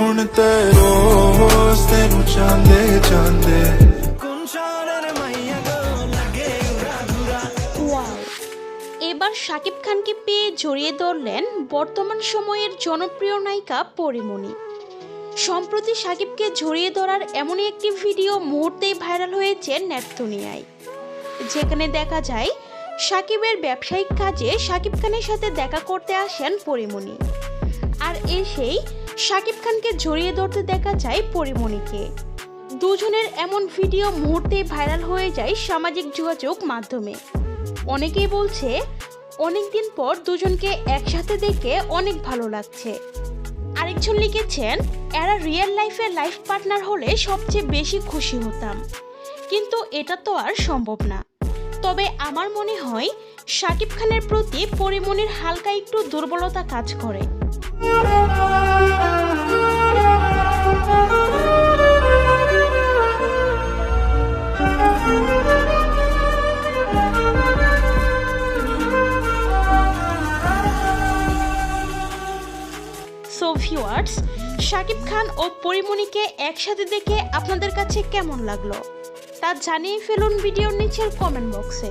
ਹੁਣ ਤੇ ਰੋਜ਼ ਤੈਨੂੰ ਚਾਹੁੰਦੇ ਚਾਹੁੰਦੇ ওয়াও এবার শাকিব খানকে পেয়ে জড়িয়ে ধরলেন বর্তমান সময়ের জনপ্রিয় নায়িকা পরিমণি সম্প্রতি শাকিবকে জড়িয়ে ধরার এমনই একটি ভিডিও মুহূর্তেই ভাইরাল হয়েছে নেট দুনিয়ায় যেখানে দেখা যায় শাকিবের ব্যবসায়িক কাজে শাকিব খানের সাথে দেখা করতে আসেন পরিমণি আর এসেই শাকিব খানকে জড়িয়ে ধরতে দেখা যায় পরিমণিকে। দুজনের এমন ভিডিও মুহূর্তেই ভাইরাল হয়ে যায় সামাজিক যোগাযোগ মাধ্যমে। অনেকেই বলছে, অনেকদিন পর দুজনকে একসাথে দেখে অনেক ভালো লাগছে। আরেকজন লিখেছেন, এরা রিয়েল লাইফে লাইফ পার্টনার হলে সবচেয়ে বেশি খুশি হতাম। কিন্তু এটা তো আর সম্ভব না। তবে আমার মনে হয় শাকিব খানের প্রতি পরিমণির হালকা একটু দুর্বলতা কাজ করে। সো ভিউয়ার্স শাকিব খান ও পরিমণিকে একসাথে দেখে আপনাদের কাছে কেমন লাগল? তা জানিয়ে ফেলুন ভিডিওর নিচের কমেন্ট বক্সে